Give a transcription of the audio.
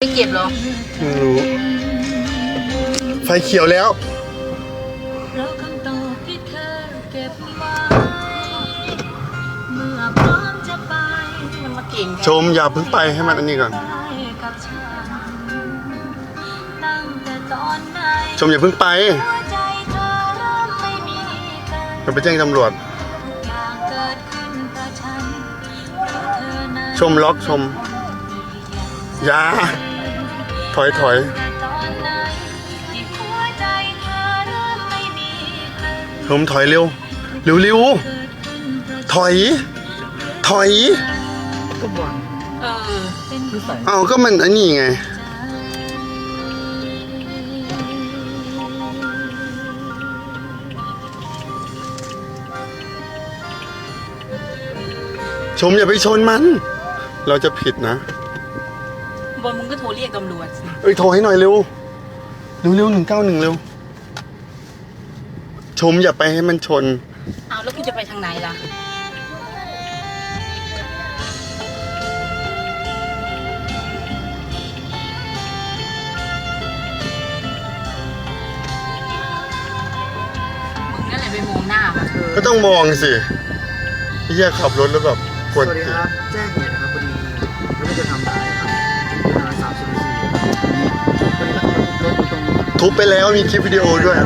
ไม่เก็บเหรอ ไม่รู้ ไฟเขียวแล้วเราคำตอบที่เธอเก็บไว้เมื่อพร้อมจะไปมันมาเก่งชมอย่าเพิ่งไปให้มันอันนี้ก่อนกับฉันตั้งแต่ตอนไหนชมอย่าเพิ่งไปหัวใจเธอเริ่มไม่มีกันเราไปแจ้งตำรวจอย่างเกิดขึ้นกับฉันเพราะเธอนั้นชมล็อกชม อย่าถ อยถอยแต่ตอนไหนที่หัวใจเธอเริ่มถอยเร็วเร็วเร็วถอย ถอยก็บอกเออเอาก็มันอันนี้ไงชมอย่าไปชนมัน เราจะผิดนะ บอลมึงก็โทรเรียกตำรวจสิเอ้ยโทรให้หน่อยเร็ว เร็วเร็วหนึ่งเก้าหนึ่งเร็ว ชมอย่าไปให้มันชน เอาแล้วกูจะไปทางไหนล่ะ มึงนั่นแหละไปมองหน้ามาเธอ ก็ต้องมองสิไอ้เหี้ยขับรถแล้วแบบกสวนวัสดีตีครับ แจ้งเหตุ ทุบไปแล้วมีคลิปวิดีโอด้วย